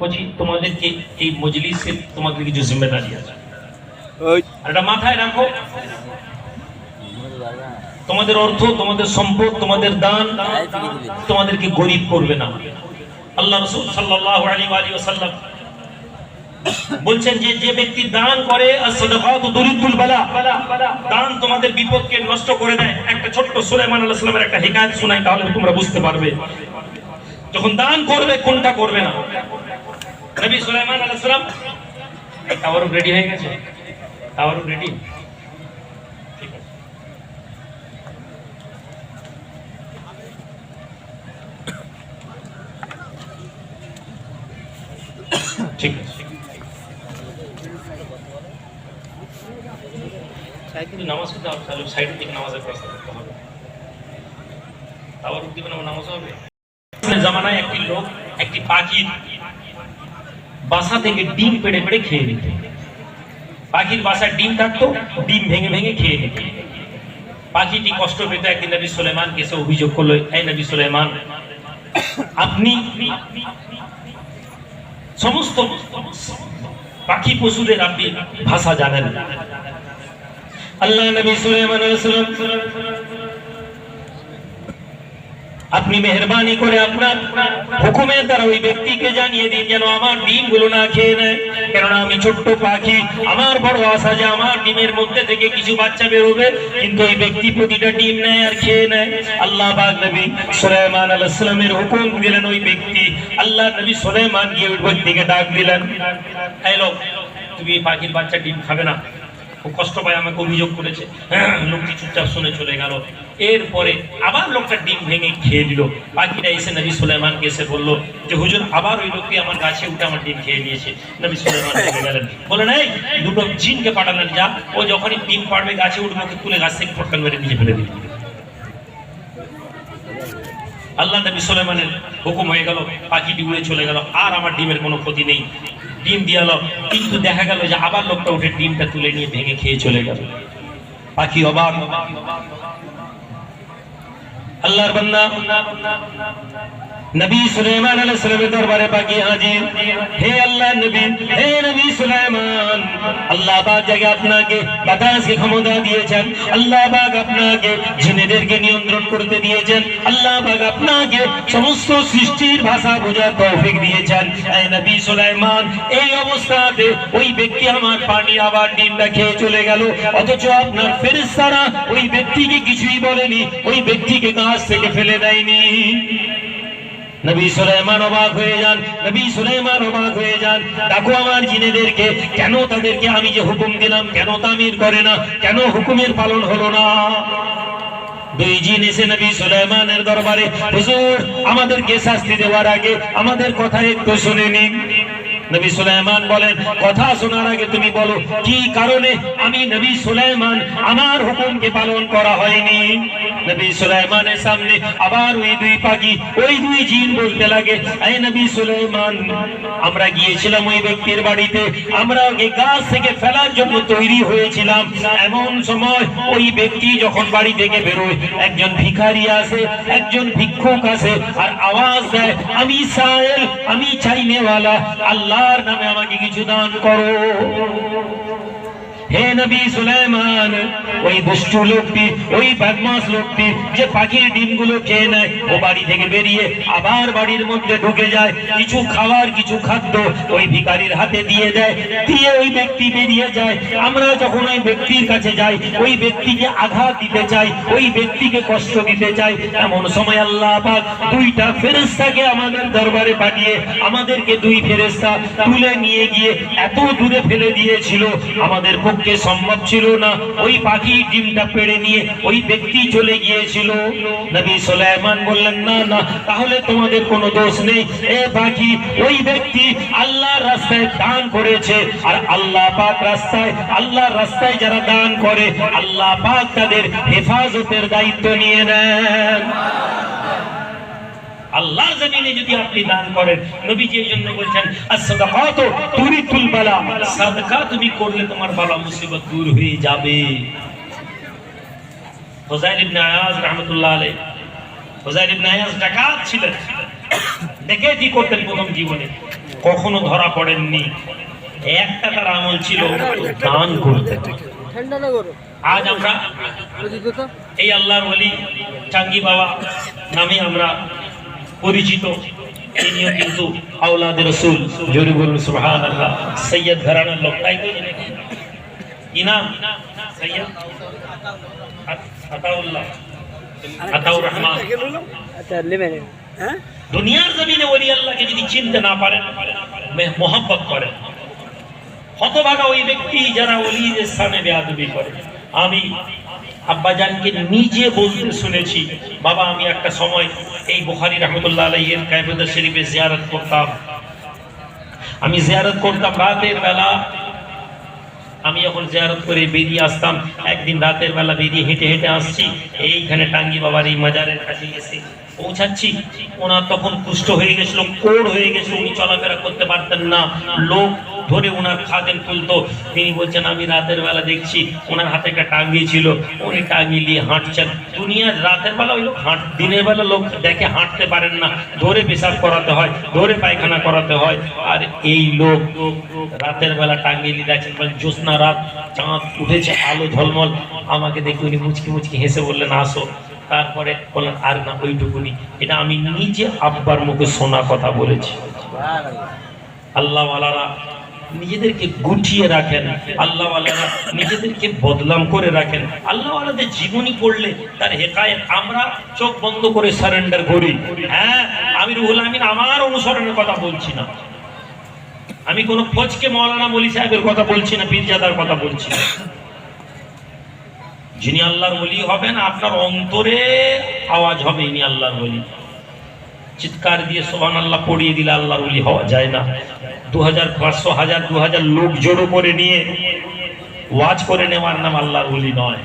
বলছি তোমাদেরকে এই মজলিসের তোমাদের কিছু জিম্মেদারি আছে এটা মাথায় রাখো তোমাদের অর্থ তোমাদের সম্পদ তোমাদের দান তোমাদেরকে গরিব করবে না। আল্লাহ রসুল সাল্লাল্লাহু আলাইহি ওয়া আলিহি বলছেন যে যে ব্যক্তি দান করে দান তোমাদের বিপদকে নষ্ট করে দেয়। একটা ছোট্ট সুলাইমান আলাইহিস সালামের একটা হিকায়াত শোনাই তাহলে তোমরা বুঝতে পারবে। যখন দান করবে কোনটা করবে না? নবী সুলাইমান আলাইহিস সালাম টাওয়ার রেডি হয়ে গেছে? টাওয়ার রেডি ঠিক নামাজ পড়তে হবে, তাহলে সাইডে দিকে নামাজের ব্যবস্থা করতে হবে। নামাজ জামানায় একটি লোক, একটি পাখির বাসা থেকে ডিম পেড়ে পেড়ে খেয়ে নিত। পাখির বাসায় ডিম থাকতো, ডিম ভেঙে ভেঙে খেয়ে নিত। পাখিটি কষ্ট পেত, একদিন নবী সুলেমান এসে অভিযোগ করল, এই নবী সুলেমান আপনি সমস্ত পাখি পশুদের আপনি ভাষা জানেন আল্লাহ নবী সুলাইমান আলাইহিস সালাম আপনি মেহরবানি করে আপনার হুকুমের দ্বারা ওই ব্যক্তিকে জানিয়ে দিন যেন আমার ডিমগুলো না খেয়ে নেয়। কেননা আমি ছোট্ট পাখি, আমার বড় আশা যে আমার ডিমের মধ্যে থেকে কিছু বাচ্চা বেরোবে, কিন্তু ওই ব্যক্তি প্রতিটা ডিম নেয় আর খেয়ে নেয়। আল্লাহ নবী সুলাইমান আলাইহিস সালামের হুকুম দিলেন ওই ব্যক্তি। আল্লাহ নবী সুলাইমান গিয়ে ওই ব্যক্তিকে ডাক দিলেন লোক, তুমি পাখির বাচ্চা ডিম খাবে না। খুব কষ্ট পায় আমাকে অভিযোগ করেছে। লোকটি চুপচাপ শুনে চলে গেল। এরপরে আবার লোকটা ডিম ভেঙে খেয়ে দিল পাখিটা এসে নবী সুলাইমানকে এসে বলল যে, হুজুর, আবার ওই লোকটি আমার গাছে উঠে আমার ডিম খেয়ে নিয়েছে। নবী সুলাইমান রেগে গেলেন। বলেন এই দুটো জিনকে পাঠালেন, যা। ও যখনই ডিম পাড়বে, গাছে উঠবে, ওকে তুলে গাছ থেকে ফটকান মেরে নিচে ফেলে দিল। আল্লাহ নবী সুলাইমানের হুকুম হয়ে গেল পাখিটি উড়ে চলে গেল, আর আমার ডিমের কোনো ক্ষতি নেই। ডিম দিয়ালো কিন্তু দেখা গেল যে, আবার লোকটা উঠে ডিমটা তুলে নিয়ে ভেঙে খেয়ে চলে গেল। পাখি অবাক। আল্লাহর বান্দা নবী সুলাইমান আলাইহিস সালামের দরবারে পাকি হাজির। হে আল্লাহ নবী, হে নবী সুলাইমান, আল্লাহ পাক যাকে আপনাকে বাতাসকে ক্ষমতা দিয়েছেন, আল্লাহ পাক আপনাকে জিনেদেরকে নিয়ন্ত্রণ করতে দিয়েছেন, আল্লাহ পাক আপনাকে সমস্ত সৃষ্টির ভাষা বোঝার তৌফিক দিয়েছেন। হে নবী সুলাইমান, এই অবস্থাতে ওই ব্যক্তি আমার পানি, আবার ডিমটা খেয়ে চলে গেল। অথচ আপনার ফেরেশতারা ওই ব্যক্তিকে কিছুই বলেনি, ওই ব্যক্তিকে গাছ থেকে ফেলে দেয়নি। নবী সুলাইমান অবাক হয়ে যান, নবী সুলাইমান অবাক হয়ে যান। ডাকো আমার জিনেদেরকে, কেন তাদেরকে আমি যে হুকুম দিলাম, কেন তামির করে না, কেন হুকুমের পালন হলো না? দুই জিন এসে নবী সুলাইমানের দরবারে, হুজুর, আমাদেরকে শাস্তি দেওয়ার আগে আমাদের কথা একটু শুনে নিন। নবী সুলাইমান বলেন, কথা শোনার আগে তুমি বলো, কি কারণে আমি নবী সুলাইমান আমার হুকুমকে পালন করা হয়নি? নবী সুলাইমানের সামনে আবার ওই দুই পাখি ওই দুই জিন বলতে লাগে এই নবী সুলাইমান, আমরা গিয়েছিলাম ওই ব্যক্তির বাড়িতে, আমরা ওকে গাছ থেকে ফেলার জন্য তৈরি হয়েছিলাম। এমন সময় ওই ব্যক্তি যখন বাড়ি থেকে বেরোয়, একজন ভিখারি আসে, একজন ভিক্ষুক আসে, আর আওয়াজ দেয়, আমি সাহেল আমি চাইনেওয়ালা আল্লাহর নামে আমাকে কিছু দান করো। হে নবী সুলাইমান, ওই দুষ্টু লোকটি, ওই বদমাস লোকটি যে পাখির ডিমগুলো খেয়ে নেয়, ও বাড়ি থেকে বেরিয়ে আবার বাড়ির মধ্যে ঢুকে যায়। কিছু খাবার, কিছু খাদ্য ওই ভিখারির হাতে দিয়ে দেয়। দিয়ে ওই ব্যক্তি বেরিয়ে যায়। আমরা যখন ওই ব্যক্তির কাছে যাই, ওই ব্যক্তিকে আঘাত দিতে চাই, ওই ব্যক্তিকে কষ্ট দিতে চাই, এমন সময় আল্লাহ পাক দুইটা ফেরেশতাকে আমাদের দরবারে পাঠিয়ে আমাদেরকে দুই ফেরেশতা তুলে নিয়ে গিয়ে এত দূরে ফেলে দিয়েছিল। আমাদের পক্ষে সম্ভব ছিল না। ওই পাখি ডিমটা পেড়ে নিয়ে ওই ব্যক্তি চলে গিয়েছিল। নবী সুলাইমান বললেন, না না, তাহলে তোমাদের কোনো দোষ নেই। এ পাখি, ওই ব্যক্তি আল্লাহর রাস্তায় দান করেছে। আর আল্লাহ পাক রাস্তায়, আল্লাহর রাস্তায় যারা দান করে, আল্লাহ পাক তাদের হেফাজতের দায়িত্ব নিয়ে নেন। জমিনে যদি আপনি দান করেন নবীজি এই জন্য বলছেন তুরিতুল বালা। সাদকা তুমি করলে তোমার বালা মুসিবত দূর হয়ে যাবে। ইবনে আয়াজ রাহমাতুল্লাহ আলাইহি। ইবনে আয়াজ ডাকাত ছিলেন। করতেন প্রথম জীবনে। কখনো ধরা পড়েননি। একটা তার আমল ছিল দান করতে। ঠান্ডা না গরম আজ আমরা এই আল্লাহর ওলি চাঙ্গি বাবা নামে আমরা পরিচিত তিনিও কিন্তু আওলাদ রসুল জোরে বলুন সুবহান আল্লাহ সৈয়দ ঘরানার লোক তাই তো? কি নাম? সৈয়দ? আতাউল্লাহ। আতাউর রহমান। আচ্ছা নেবেন হ্যাঁ? দুনিয়ার জমিনে ওলি আল্লাহকে যদি চিনতে না পারেন মোহাম্মত করেন। হতভাগা ওই ব্যক্তি যারা ওলিদের স্থানে বেয়াদবি করে। আমি আব্বাজানকে নিজে বলতে শুনেছি, বাবা, আমি একটা সময় এই বুখারি রহমতুল্লাহ আলাইয়ের কায়বুদ্দা শরীফে জিয়ারত করতাম। আমি জিয়ারত করতাম রাতের বেলা। আমি যখন জিয়ারত করে বেরিয়ে আসতাম। একদিন রাতের বেলা বেরিয়ে হেঁটে হেঁটে আসছি। এইখানে টাঙ্গি বাবার এই মাজারের কাছে এসে পৌঁছাচ্ছি। ওনার তখন কুষ্ঠ হয়ে গেছিল, কোড় হয়ে গেছিল। উনি চলাফেরা করতে পারতেন না। লোক ধরে ওনার খাদেন তুলতো। তিনি বলছেন আমি রাতের বেলা দেখছি ওনার হাতে একটা টাঙ্গি ছিল। উনি টাঙ্গি নিয়ে হাঁটছেন। দুনিয়ার রাতের বেলা ওই লোক হাঁট দিনের বেলা লোক দেখে হাঁটতে পারেন না। ধরে পেশাব করাতে হয় ধরে পায়খানা করাতে হয়। আর এই লোক রাতের বেলা টাঙ্গি নিয়ে দেখছেন বলেন জ্যোৎস্না রাত চাঁদ উঠেছে আলো ঝলমল। আমাকে দেখে উনি মুচকি মুচকি হেসে বললেন আসো। তারপরে বললেন আর না ওইটুকুনি। এটা আমি নিজে আব্বার মুখে শোনা কথা বলেছি। আল্লাহওয়ালারা নিজেদেরকে গুটিয়ে রাখেন, আল্লাহওয়ালারা নিজেদেরকে বদলাম করে রাখেন। আল্লাহওয়ালাদের জীবনী পড়লে তার হেকায়ত আমরা চোখ বন্ধ করে সারেন্ডার করি। হ্যাঁ আমি রুহুল আমিন আমার অনুসরণের কথা বলছি না। আমি কোন ফজকে মৌলানা মলি সাহেবের কথা বলছি না, পীরজাদার কথা বলছি না। যিনি আল্লাহর ওলি হবেন, আপনার অন্তরে আওয়াজ হবে ইনি আল্লাহর ওলি। চিৎকার দিয়ে সোহান আল্লাহ পড়িয়ে দিলে আল্লাহর উলি হওয়া যায় না। দু হাজার পাঁচশো হাজার দু হাজার লোক জড়ো করে নিয়ে ওয়াজ করে নেওয়ার নাম আল্লাহর উলি নয়।